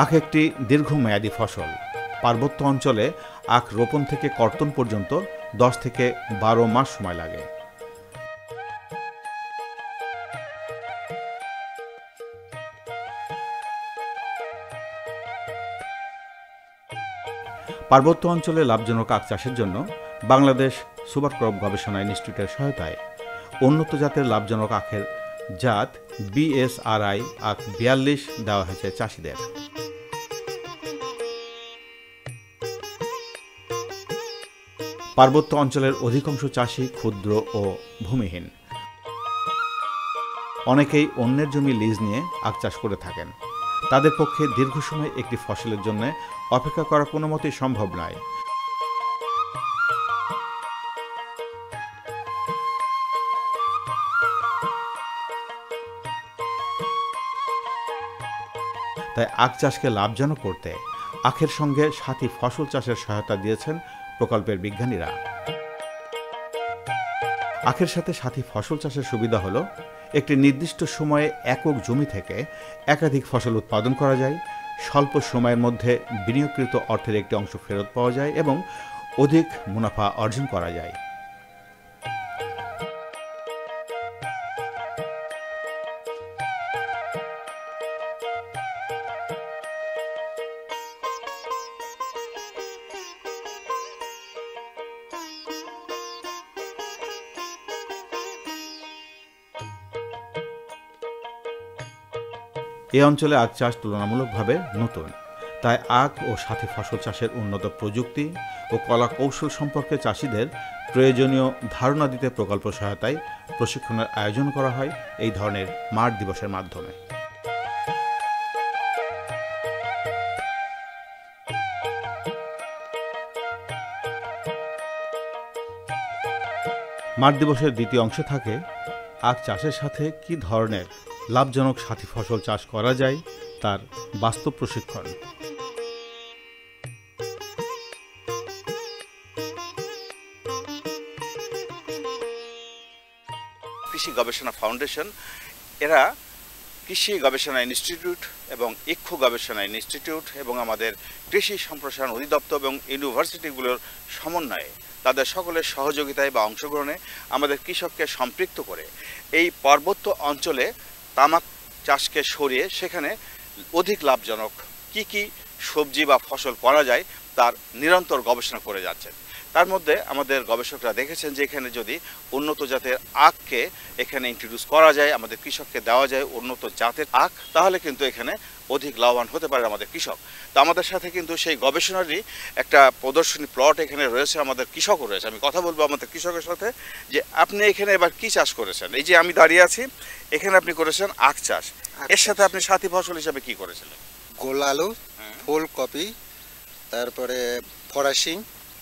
আখ একটি দীর্ঘমেয়াদী ফসল। পার্বত্য অঞ্চলে আখ রোপণ থেকে কর্তন পর্যন্ত দশ থেকে বারো মাস সময় লাগে। পার্বত্য অঞ্চলে লাভজনক আখ চাষের জন্য বাংলাদেশ সুপার ক্রপ গবেষণা ইনস্টিটিউটের সহায়তায় উন্নত জাতের লাভজনক আখের জাত বিএসআরআই আখ বিয়াল্লিশ দেওয়া হয়েছে চাষিদের। পার্বত্য অঞ্চলের অধিকাংশ চাষি ক্ষুদ্র ও ভূমিহীন। অনেকেই অন্যের জমি লিজ নিয়ে আখ চাষ করে থাকেন। তাদের পক্ষে দীর্ঘ সময় একটি ফসলের জন্য অপেক্ষা করা কোনো মতেই সম্ভব নয়। তাই আখ চাষকে লাভজনক করতে আখের সঙ্গে সাথী ফসল চাষের সহায়তা দিয়েছেন প্রকল্পের বিজ্ঞানীরা। আখের সাথে সাথী ফসল চাষের সুবিধা হলো, একটি নির্দিষ্ট সময়ে একক জমি থেকে একাধিক ফসল উৎপাদন করা যায়, স্বল্প সময়ের মধ্যে বিনিয়োগকৃত অর্থের একটি অংশ ফেরত পাওয়া যায় এবং অধিক মুনাফা অর্জন করা যায়। এ অঞ্চলে আখ চাষ তুলনামূলকভাবে নতুন। তাই আখ ও সাথী ফসল চাষের উন্নত প্রযুক্তি ও কলা কৌশল সম্পর্কে চাষিদের প্রয়োজনীয় ধারণা দিতে প্রকল্প সহায়তায় প্রশিক্ষণের আয়োজন করা হয় এই ধরনের মাঠ দিবসের মাধ্যমে। মাঠ দিবসের দ্বিতীয় অংশে থাকে, আখ চাষের সাথে কি ধরনের লাভজনক সাথী ফসল চাষ করা যায় তার বাস্তব প্রশিক্ষণ। কৃষি গবেষণা ফাউন্ডেশন, এরা কৃষি গবেষণা ইনস্টিটিউট এবং ইক্ষু গবেষণা ইনস্টিটিউট এবং আমাদের কৃষি সম্প্রসারণ অধিদপ্তর এবং ইউনিভার্সিটিগুলোর সমন্বয়ে তাদের সকলের সহযোগিতায় বা অংশগ্রহণে আমাদের কৃষককে সম্পৃক্ত করে এই পার্বত্য অঞ্চলে তামাক চাষকে সরিয়ে সেখানে অধিক লাভজনক কি কি সবজি বা ফসল করা যায় তার নিরন্তর গবেষণা করে যাচ্ছেন। তার মধ্যে আমাদের গবেষকরা দেখেছেন যে এখানে যদি উন্নত জাতের আখকে এখানে ইন্ট্রোডিউস করা যায়, আমাদের কৃষককে দেওয়া যায় উন্নত জাতের আখ, তাহলে কিন্তু এখানে অধিক লাভবান হতে পারে আমাদের কৃষক। তো আমাদের সাথে কিন্তু সেই গবেষণারই একটা প্রদর্শনী প্লট এখানে রয়েছে আমাদের কৃষকও রয়েছে। আমি কথা বলব আমাদের কৃষকের সাথে যে আপনি এখানে এবার কি চাষ করেছেন? এই যে আমি দাঁড়িয়ে আছি এখানে আপনি করেছেন আখ চাষ। এর সাথে আপনি সাথী ফসল হিসাবে কি করেছিলেন? গোল আলু হ্যাঁ। ফুলকপি তারপরে ফরাসি।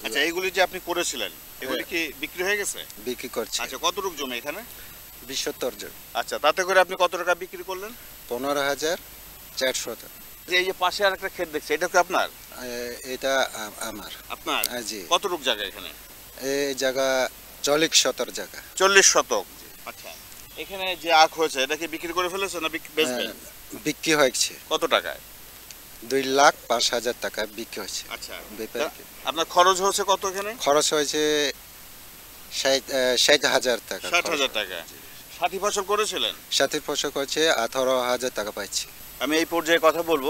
আচ্ছা এইগুলি যে আপনি করেছিলেন এগুলি কি বিক্রি হয়ে গেছে? বিক্রি করছি। আচ্ছা কতটুকু জমি এখানে? বিশ্বত্তর জন। আচ্ছা তাতে করে আপনি কত টাকা বিক্রি করলেন? পনেরো হাজার। চারশো যে এই যে পাশে আর একটা ক্ষেত দেখছি এটা কি আপনার? এটা আমার। আপনার? হ্যাঁ, জি। কতটুক জায়গা এখানে? এই জায়গা চল্লিশ শতর জায়গা। চল্লিশ শতক? আচ্ছা। এখানে যে আখ হয়েছে এটা কি বিক্রি করে ফেলেছে না বেচবেন হ্যাঁ, বিক্রি হয়েছে। কত টাকায়? দুই লাখ পাঁচ হাজার টাকা বিক্রি হয়েছে। আচ্ছা। আপনার খরচ হয়েছে কত এখানে? খরচ হয়েছে ষাট হাজার টাকা ষাট হাজার টাকা। সাথী ফসল করেছিলেন? সাথে ফসল হচ্ছে আঠারো হাজার টাকা পাচ্ছি আমি এই পর্যায়ে কথা বলব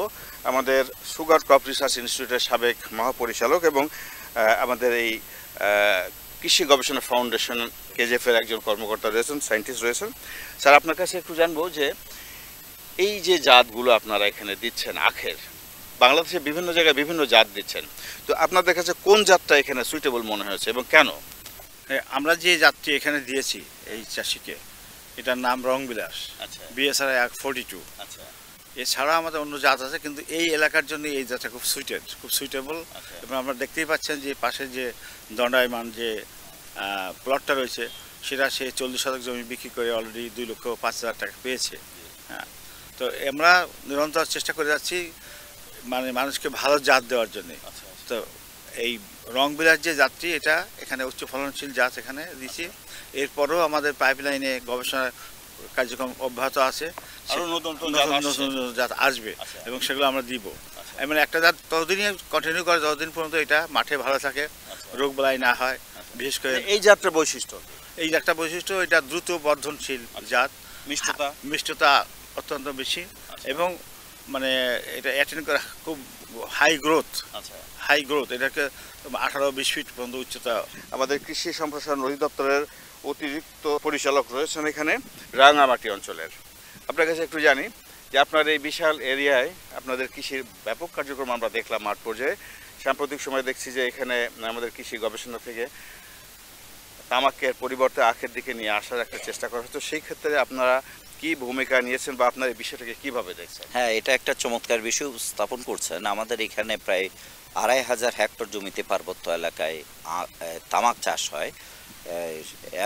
আমাদের সুগার ক্রপ রিসার্চ ইনস্টিটিউটের সাবেক মহাপরিচালক এবং আমাদের এই কৃষি গবেষণা ফাউন্ডেশন কেজেফের একজন কর্মকর্তা রয়েছেন সায়েন্টিস্ট রয়েছেন। স্যার আপনার কাছে একটু জানব যে এই যে জাতগুলো আপনারা এখানে দিচ্ছেন আখের বাংলাদেশে বিভিন্ন জায়গায় বিভিন্ন জাত দিচ্ছেন। তো আপনাদের কাছে কোন জাতটা এখানে সুইটেবল মনে হয়েছে এবং কেন? হ্যাঁ, আমরা যে যাত্রী এখানে দিয়েছি এই চাষিকে এটার নাম রংবিলাস আচ্ছা। বিএসআর এক ফোর্টি টু আচ্ছা। এছাড়া আমাদের অন্য জাত আছে কিন্তু এই এলাকার জন্য এই জাতটা খুব সুইটেড খুব সুইটেবল আচ্ছা। এবং আমরা দেখতেই পাচ্ছেন যে পাশে যে দণ্ডায়মান যে প্লটটা রয়েছে সেটা সে চল্লিশ শতক জমি বিক্রি করে অলরেডি দুই লক্ষ পাঁচ হাজার টাকা পেয়েছে। হ্যাঁ তো আমরা নিরন্তর চেষ্টা করে যাচ্ছি মানে মানুষকে ভালো জাত দেওয়ার জন্যে। আচ্ছা তো এই রং রংবিলাস যে যাত্রী এটা এখানে উচ্চ ফলনশীল জাত এখানে দিচ্ছি এরপরেও আমাদের পাইপলাইনে গবেষণা কার্যক্রম অব্যাহত আছে। আরও নতুন নতুন জাত আসবে আচ্ছা। এবং সেগুলো আমরা দিব। এমন একটা জাত ততদিনই কন্টিনিউ করে যতদিন পর্যন্ত এটা মাঠে ভালো থাকে রোগ বালাই না হয় বিশেষ করে এই জাতটার বৈশিষ্ট্য? এই একটা বৈশিষ্ট্য এটা দ্রুত বর্ধনশীল জাত। মিষ্টতা? মিষ্টতা অত্যন্ত বেশি এবং মানে এটা অ্যাটেন্ড করা খুব হাই গ্রোথ আচ্ছা। হাই গ্রোথ এটাকে আঠারো বিশ ফিট পর্যন্ত উচ্চতা। আমাদের কৃষি সম্প্রসারণ অধিদপ্তরের অতিরিক্ত পরিচালক রয়েছেন এখানে রাঙামাটি অঞ্চলের। আপনার কাছে একটু জানি যে আপনার এই বিশাল এরিয়ায় আপনাদের কৃষির ব্যাপক কার্যক্রম আমরা দেখলাম মাঠ পর্যায়ে। সাম্প্রতিক সময় দেখছি যে এখানে আমাদের কৃষি গবেষণা থেকে তামাকের পরিবর্তে আখের দিকে নিয়ে আসার একটা চেষ্টা করা হচ্ছে। সেই ক্ষেত্রে আপনারা কি ভূমিকা নিয়েছেন বা আপনার এই বিষয়টাকে কীভাবে দেখছেন? হ্যাঁ এটা একটা চমৎকার বিষয় স্থাপন করছেন। আমাদের এখানে প্রায় আড়াই হাজার হেক্টর জমিতে পার্বত্য এলাকায় তামাক চাষ হয়।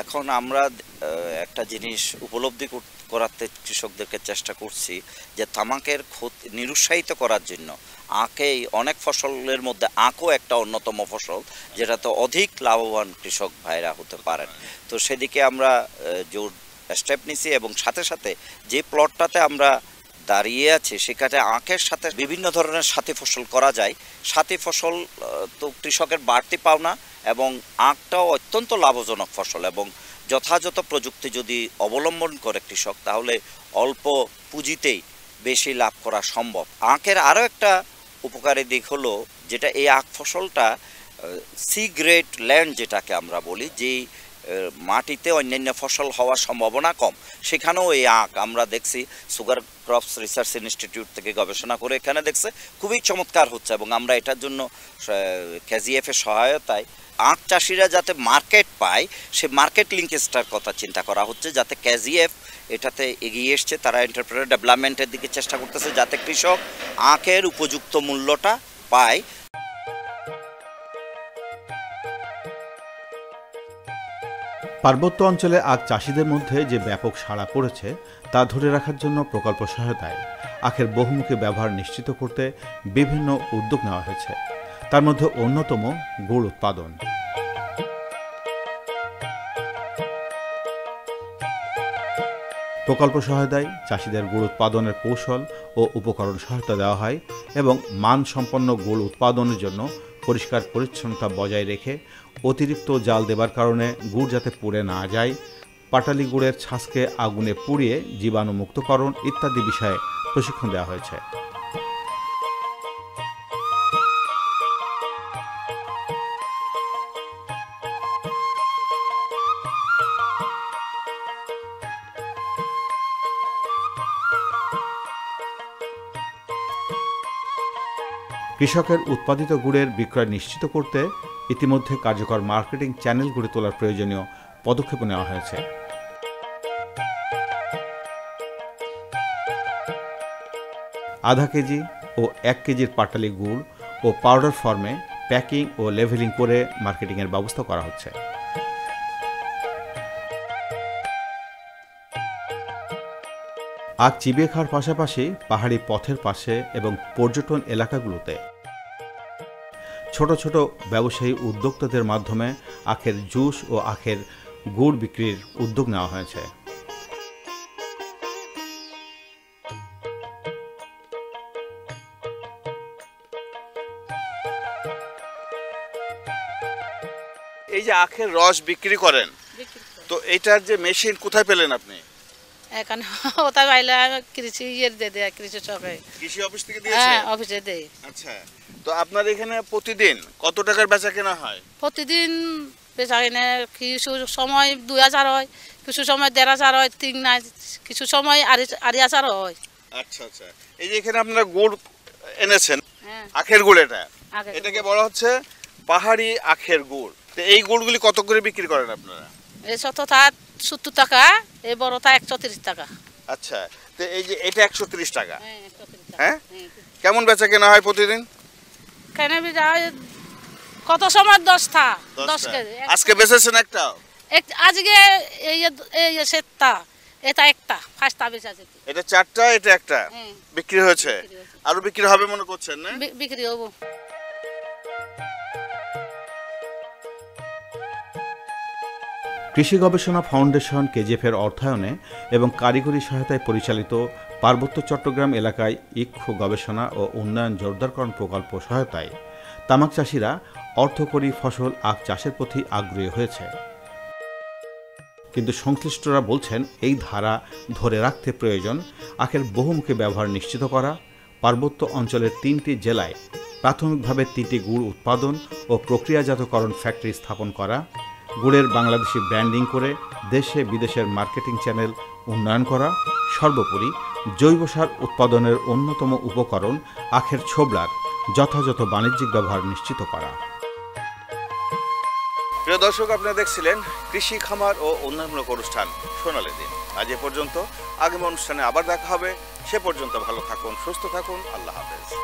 এখন আমরা একটা জিনিস উপলব্ধি করাতে কৃষকদেরকে চেষ্টা করছি যে তামাকের ক্ষতি নিরুৎসাহিত করার জন্য আঁকেই অনেক ফসলের মধ্যে আঁকও একটা অন্যতম ফসল, যেটাতে অধিক লাভবান কৃষক ভাইরা হতে পারেন। তো সেদিকে আমরা জোর স্টেপ নিছি এবং সাথে সাথে যে প্লটটাতে আমরা দাঁড়িয়ে আছে সেখানে আখের সাথে বিভিন্ন ধরনের সাথী ফসল করা যায়। সাথী ফসল তো কৃষকের বাড়তি পাওনা এবং আখটাও অত্যন্ত লাভজনক ফসল এবং যথাযথ প্রযুক্তি যদি অবলম্বন করে কৃষক, তাহলে অল্প পুঁজিতেই বেশি লাভ করা সম্ভব। আখের আরও একটা উপকারী দিক হলো যেটা এই আখ ফসলটা সি গ্রেড ল্যান্ড যেটাকে আমরা বলি, যেই মাটিতে অন্যান্য ফসল হওয়ার সম্ভাবনা কম। সেখানেও এই আখ আমরা দেখছি সুগার ক্রপস রিসার্চ ইনস্টিটিউট থেকে গবেষণা করে এখানে দেখছে, খুবই চমৎকার হচ্ছে এবং আমরা এটার জন্য কেজিএফ এর সহায়তায় আখ চাষিরা যাতে মার্কেট পায়, সে মার্কেট লিঙ্কেজটার কথা চিন্তা করা হচ্ছে, যাতে কেজিএফ এটাতে এগিয়ে এসছে, তারা এন্টারপ্রেনার ডেভেলপমেন্টের দিকে চেষ্টা করতেছে, যাতে কৃষক আখের উপযুক্ত মূল্যটা পায়। পার্বত্য অঞ্চলে আখ চাষিদের মধ্যে যে ব্যাপক সাড়া পড়েছে, তা ধরে রাখার জন্য প্রকল্প সহায়তায় আখের বহুমুখী ব্যবহার নিশ্চিত করতে বিভিন্ন উদ্যোগ নেওয়া হয়েছে। তার মধ্যে অন্যতম গুড় উৎপাদন। প্রকল্প সহায়তায় চাষিদের গুড় উৎপাদনের কৌশল ও উপকরণ সহায়তা দেওয়া হয় এবং মানসম্পন্ন গুড় উৎপাদনের জন্য পরিষ্কার পরিচ্ছন্নতা বজায় রেখে অতিরিক্ত জাল দেবার কারণে গুড় যাতে পুড়ে না যায়, পাটালি গুড়ের ছাঁচকে আগুনে পুড়িয়ে জীবাণুমুক্তকরণ ইত্যাদি বিষয়ে প্রশিক্ষণ দেওয়া হয়েছে। কৃষকের উৎপাদিত গুড়ের বিক্রয় নিশ্চিত করতে ইতিমধ্যে কার্যকর মার্কেটিং চ্যানেল গড়ে তোলার প্রয়োজনীয় পদক্ষেপ নেওয়া হয়েছে। আধা কেজি ও এক কেজির পাটালি গুড় ও পাউডার ফর্মে প্যাকিং ও লেভেলিং করে মার্কেটিংয়ের ব্যবস্থা করা হচ্ছে। আখ চিবিয়ে খাওয়ার পাশাপাশি পাহাড়ি পথের পাশে এবং পর্যটন এলাকাগুলোতে ছোট ছোট ব্যবসায়ী উদ্যোক্তাদের মাধ্যমে আখের জুস ও আখের গুড় বিক্রির উদ্যোগ নেওয়া হয়েছে। এই যে আখের রস বিক্রি করেন তো এটার যে মেশিন কোথায় পেলেন আপনি? এখানে ওটা পাইলে কৃষি ইয়ে দিয়ে দেয় কৃষি চকে কৃষি অফিস থেকে হ্যাঁ অফিসে দেয় আচ্ছা। তো আপনার এখানে প্রতিদিন কত টাকার বেচা কেনা হয়? প্রতিদিন বেচা কিনে কিছু সময় দুই হাজার হয় কিছু সময় দেড় হাজার হয় তিন নাই কিছু সময় আড়াই হাজার হয়। আচ্ছা আচ্ছা। এই যে এখানে আপনারা গুড় এনেছেন হ্যাঁ। আখের গুড় এটা? এটাকে বলা হচ্ছে পাহাড়ি আখের গুড়। তো এই গুড়গুলি কত করে বিক্রি করেন আপনারা? এই ছোটটা সত্তর টাকা এই বড়টা একশো তিরিশ টাকা। আচ্ছা। তো এই যে এটা একশো তিরিশ টাকা। হ্যাঁ হ্যাঁ? হ্যাঁ। কেমন বেচা কেনা হয় প্রতিদিন? কত সময় দশটা দশ কেজি আজকে বেচেছেন একটা? আজকে এই এই সেটটা এটা একটা এটা চারটা এটা একটা? বিক্রি হয়েছে? আরও বিক্রি হবে মনে করছেন না? বিক্রি হব। কৃষি গবেষণা ফাউন্ডেশন কেজিএফের অর্থায়নে এবং কারিগরি সহায়তায় পরিচালিত পার্বত্য চট্টগ্রাম এলাকায় ইক্ষু গবেষণা ও উন্নয়ন জোরদারকরণ প্রকল্প সহায়তায় তামাক চাষিরা অর্থকরী ফসল আখ চাষের প্রতি আগ্রহী হয়েছে। কিন্তু সংশ্লিষ্টরা বলছেন, এই ধারা ধরে রাখতে প্রয়োজন আখের বহুমুখী ব্যবহার নিশ্চিত করা, পার্বত্য অঞ্চলের তিনটি জেলায় প্রাথমিকভাবে তিনটি গুড় উৎপাদন ও প্রক্রিয়াজাতকরণ ফ্যাক্টরি স্থাপন করা, গুড়ের বাংলাদেশি ব্র্যান্ডিং করে দেশে বিদেশের মার্কেটিং চ্যানেল উন্নয়ন করা, সর্বোপরি জৈব সার উৎপাদনের অন্যতম উপকরণ আখের ছোবড়ার যথাযথ বাণিজ্যিক ব্যবহার নিশ্চিত করা। প্রিয় দর্শক, আপনারা দেখছিলেন কৃষি, খামার ও উন্নয়নমূলক অনুষ্ঠান। সোনালি দিন। আজ এ পর্যন্ত। আগামী অনুষ্ঠানে আবার দেখা হবে। সে পর্যন্ত ভালো থাকুন, সুস্থ থাকুন। আল্লাহ হাফেজ।